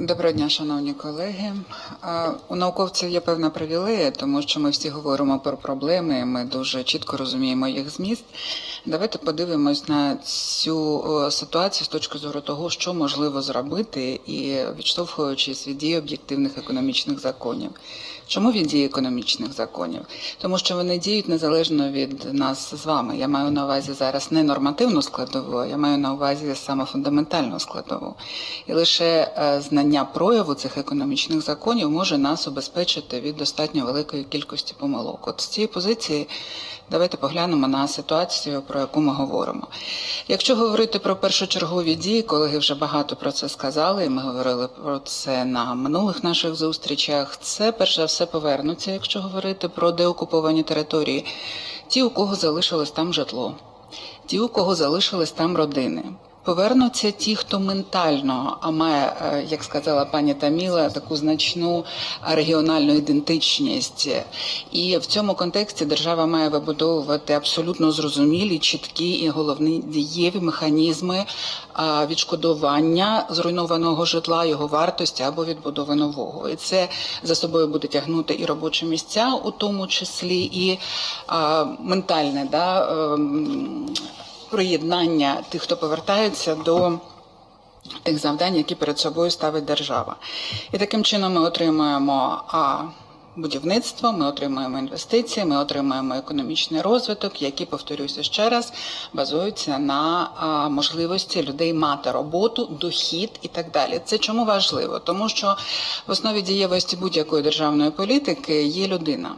Доброго дня, шановні колеги. У науковців є певна привілея, тому що ми всі говоримо про проблеми, ми дуже чітко розуміємо їх зміст. Давайте подивимось на цю ситуацію з точки зору того, що можливо зробити, і відштовхуючись від дії об'єктивних економічних законів. Чому від дії економічних законів? Тому що вони діють незалежно від нас з вами. Я маю на увазі зараз не нормативну складову, а я маю на увазі саме фундаментальну складову. І лише е, знання прояву цих економічних законів може нас обезпечити від достатньо великої кількості помилок. От з цієї позиції давайте поглянемо на ситуацію, про яку ми говоримо. Якщо говорити про першочергові дії, колеги вже багато про це сказали, і ми говорили про це на минулих наших зустрічах. Це перш за все повернуться, якщо говорити про деокуповані території, ті, у кого залишилось там житло, ті, у кого залишились там родини. Повернуться ті, хто ментально, а має, е, як сказала пані Таміла, таку значну регіональну ідентичність. І в цьому контексті держава має вибудовувати абсолютно зрозумілі, чіткі і головні дієві механізми відшкодування зруйнованого житла, його вартості або відбудови нового. І це за собою буде тягнути і робочі місця, у тому числі, і ментальне да, ем, приєднання тих, хто повертається до тих завдань, які перед собою ставить держава. І таким чином ми отримуємо будівництво, ми отримуємо інвестиції, ми отримуємо економічний розвиток, які, повторюся ще раз, базуються на можливості людей мати роботу, дохід і так далі. Це чому важливо? Тому що в основі дієвості будь-якої державної політики є людина.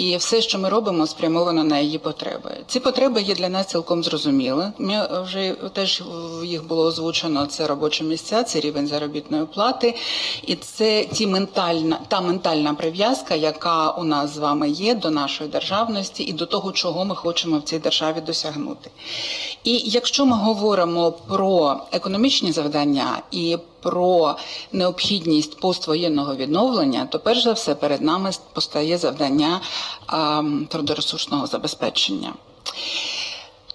І все, що ми робимо, спрямовано на її потреби. Ці потреби є для нас цілком зрозуміли. Ми вже теж їх було озвучено. Це робочі місця, це рівень заробітної плати, і це ті ментальна та ментальна прив'язка, яка у нас з вами є до нашої державності і до того, чого ми хочемо в цій державі досягнути. І якщо ми говоримо про економічні завдання і про необхідність поствоєнного відновлення, то перш за все перед нами постає завдання трудоресурсного забезпечення.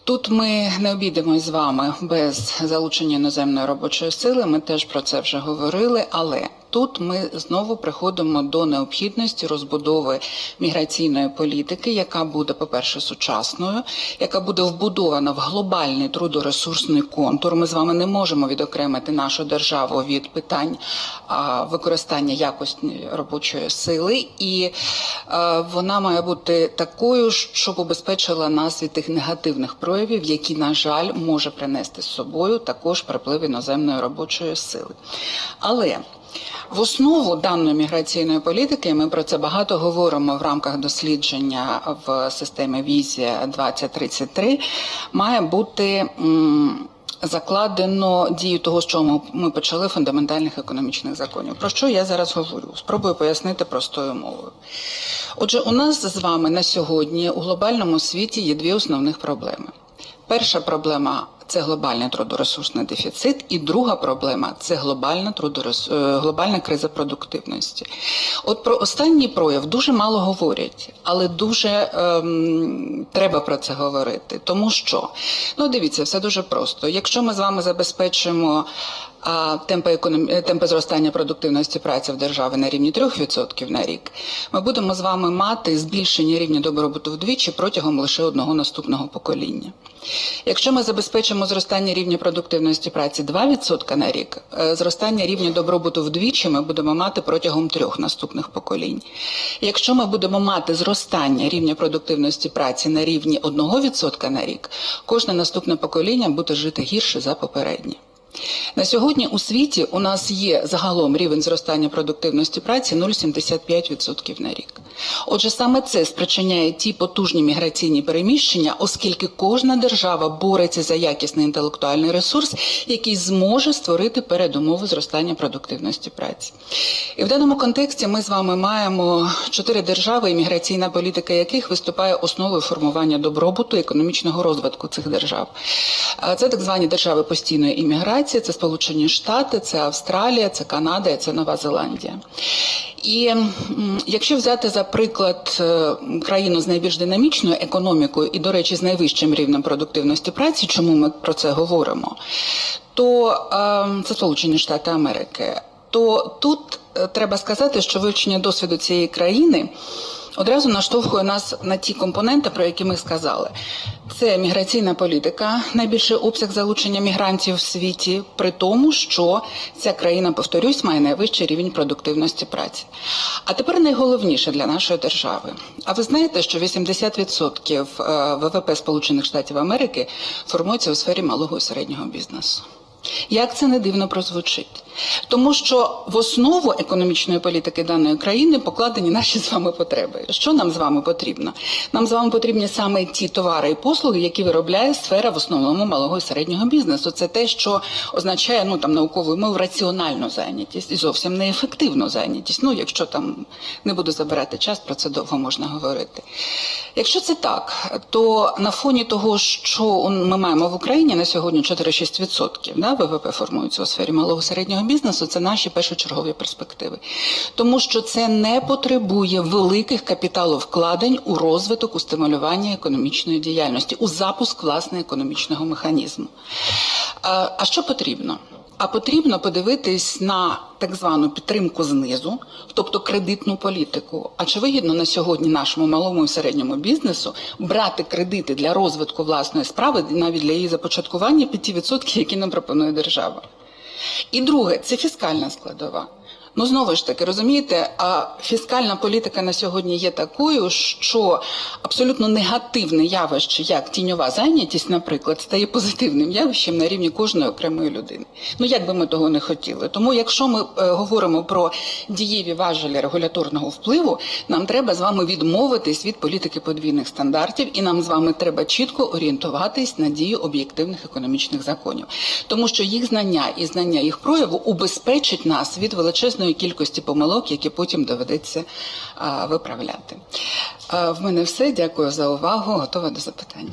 Тут ми не обійдемось з вами без залучення іноземної робочої сили. Ми теж про це вже говорили, але тут ми знову приходимо до необхідності розбудови міграційної політики, яка буде, по-перше, сучасною, яка буде вбудована в глобальний трудоресурсний контур. Ми з вами не можемо відокремити нашу державу від питань використання якості робочої сили, і вона має бути такою, щоб обезпечила нас від тих негативних проявів, які, на жаль, може принести з собою також приплив іноземної робочої сили. Але в основу даної міграційної політики ми про це багато говоримо в рамках дослідження в системі Візія 2033 має бути. Закладено дію того, з чого ми почали фундаментальних економічних законів. Про що я зараз говорю? Спробую пояснити простою мовою. Отже, у нас з вами на сьогодні у глобальному світі є дві основних проблеми. Перша проблема це глобальний трудоресурсний дефіцит, і друга проблема це глобальна трудорес... е, глобальна криза продуктивності. От про останній прояв дуже мало говорять, але дуже ем, треба про це говорити. Тому що ну дивіться, все дуже просто. Якщо ми з вами забезпечимо а темпи, економ... е, темпи зростання продуктивності праці в державі на рівні 3% на рік, ми будемо з вами мати збільшення рівня добробуту вдвічі протягом лише одного наступного покоління. Якщо ми забезпечимо зростання рівня продуктивності праці 2% на рік, е, зростання рівня добробуту вдвічі ми будемо мати протягом трьох наступних поколінь. Якщо ми будемо мати зростання рівня продуктивності праці на рівні 1% на рік, кожне наступне покоління буде жити гірше за попереднє. На сьогодні у світі у нас є загалом рівень зростання продуктивності праці 0,75% на рік. Отже, саме це спричиняє ті потужні міграційні переміщення, оскільки кожна держава бореться за якісний інтелектуальний ресурс, який зможе створити передумови зростання продуктивності праці. І в даному контексті ми з вами маємо чотири держави, імміграційна політика яких виступає основою формування добробуту економічного розвитку цих держав. Це так звані держави постійної імміграції, це Сполучені Штати, це Австралія, це Канада це Нова Зеландія. І якщо взяти за приклад е, країну з найбільш динамічною економікою і, до речі, з найвищим рівнем продуктивності праці, чому ми про це говоримо, то е, це Сполучені Штати Америки. то тут е, треба сказати, що вивчення досвіду цієї країни одразу наштовхує нас на ті компоненти, про які ми сказали. Це міграційна політика, найбільший обсяг залучення мігрантів в світі, при тому, що ця країна, повторюсь, має найвищий рівень продуктивності праці. А тепер найголовніше для нашої держави. А ви знаєте, що 80% е, ВВП Сполучених Штатів Америки формується у сфері малого і середнього бізнесу. Як це не дивно прозвучить? Тому що в основу економічної політики даної країни покладені наші з вами потреби. Що нам з вами потрібно? Нам з вами потрібні саме ті товари і послуги, які виробляє сфера в основному малого і середнього бізнесу. Це те, що означає ну там науковою мовою раціональну зайнятість і зовсім неефективну зайнятість. Ну, якщо там не буду забирати час, про це довго можна говорити. Якщо це так, то на фоні того, що ми маємо в Україні на сьогодні 4-6% да, ВВП формуються у сфері малого середнього бізнесу, це наші першочергові перспективи. Тому що це не потребує великих капіталовкладень у розвиток, у стимулювання економічної діяльності, у запуск власне економічного механізму. А що потрібно? А потрібно подивитись на так звану підтримку знизу, тобто кредитну політику. А чи вигідно на сьогодні нашому малому і середньому бізнесу брати кредити для розвитку власної справи, навіть для її започаткування під ті відсотки, які нам пропонує держава? І друге, це фіскальна складова. Ну знову ж таки, розумієте, а фіскальна політика на сьогодні є такою, що абсолютно негативне явище, як тіньова зайнятість, наприклад, стає позитивним явищем на рівні кожної окремої людини. Ну як би ми того не хотіли. Тому, якщо ми е, говоримо про дієві важелі регуляторного впливу, нам треба з вами відмовитись від політики подвійних стандартів, і нам з вами треба чітко орієнтуватись на дію об'єктивних економічних законів, тому що їх знання і знання їх прояву убезпечить нас від величезної кількості помилок, які потім доведеться виправляти. В мене все. Дякую за увагу. Готова до запитань.